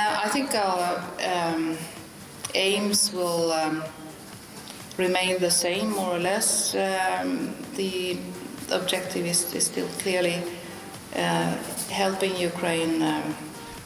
I think our um, aims will um, remain the same, more or less. Um, the objective is, is still clearly uh, helping Ukraine. Um,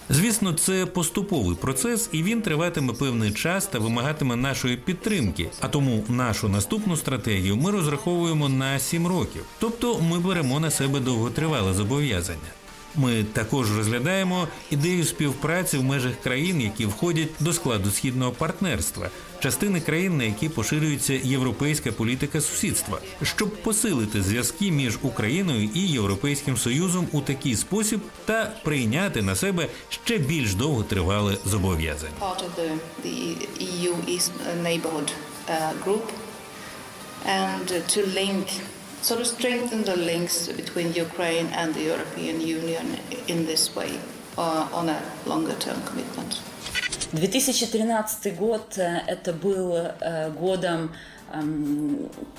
Звісно, це поступовий процес, і він триватиме певний час та вимагатиме нашої підтримки. А тому нашу наступну стратегію ми розраховуємо на 7 років. Тобто ми беремо на себе довготривале зобов'язання. Ми також розглядаємо ідею співпраці в межах країн, які входять до складу східного партнерства, частини країн, на які поширюється європейська політика сусідства, щоб посилити зв'язки між Україною і Європейським Союзом у такий спосіб та прийняти на себе ще більш довготривале зобов'язання. neighborhood uh, group and uh, to link, sort of strengthen the links between Ukraine and the European Union in this way uh, on a longer term commitment. 2013 год э, это был э, годом эм,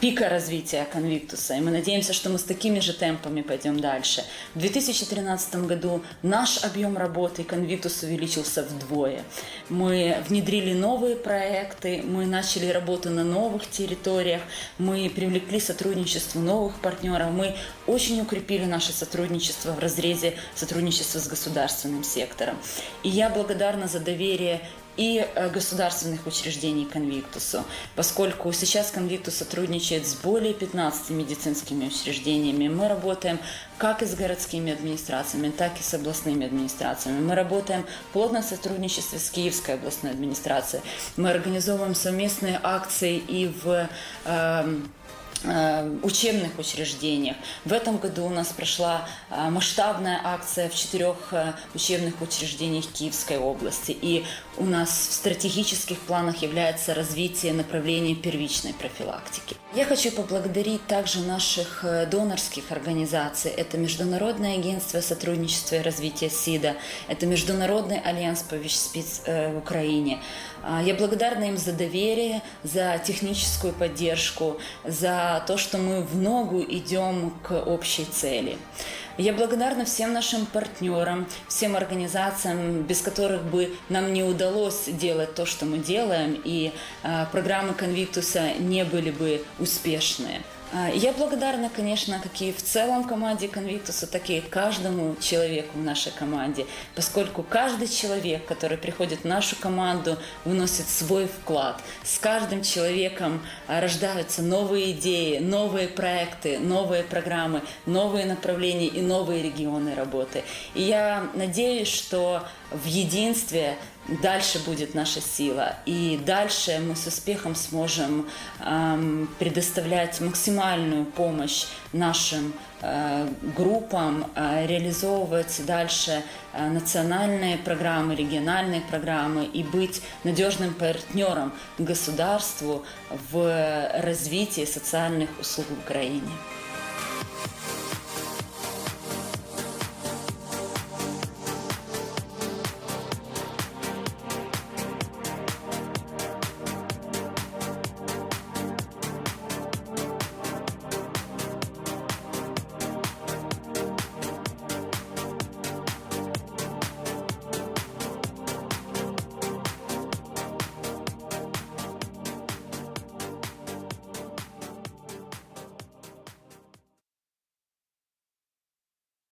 пика развития конвиктуса, и мы надеемся, что мы с такими же темпами пойдем дальше. В 2013 году наш объем работы конвиктус увеличился вдвое. Мы внедрили новые проекты, мы начали работу на новых территориях, мы привлекли сотрудничество новых партнеров, мы очень укрепили наше сотрудничество в разрезе сотрудничества с государственным сектором. И я благодарна за доверие и э, государственных учреждений Конвиктусу, поскольку сейчас Конвиктус сотрудничает с более 15 медицинскими учреждениями. Мы работаем как и с городскими администрациями, так и с областными администрациями. Мы работаем в плотном сотрудничестве с Киевской областной администрацией. Мы организовываем совместные акции и в эм, э, учебных учреждениях. В этом году у нас прошла э, масштабная акция в четырех э, учебных учреждениях Киевской области. И у нас в стратегических планах является развитие направления первичной профилактики. Я хочу поблагодарить также наших э, донорских организаций. Это Международное агентство сотрудничества и развития СИДа, это Международный альянс по ВИЧ-СПИД э, в Украине. А, Я благодарна им за доверие, за техническую поддержку, за то, что мы в ногу идем к общей цели. Я благодарна всем нашим партнерам, всем организациям, без которых бы нам не удалось делать то, что мы делаем, и а, программы Конвиктуса не были бы успешные. А, Я благодарна, конечно, как и в целом команде Конвиктуса, так и каждому человеку в нашей команде, поскольку каждый человек, который приходит в нашу команду, вносит свой вклад. С каждым человеком а, рождаются новые идеи, новые проекты, новые программы, новые направления и новые регионы работы. И я надеюсь, что в единстве дальше будет наша сила, и дальше мы с успехом сможем эм, предоставлять максимальную помощь нашим э, группам, э, реализовывать дальше э, национальные программы, региональные программы и быть надежным партнером государству в развитии социальных услуг в Украине.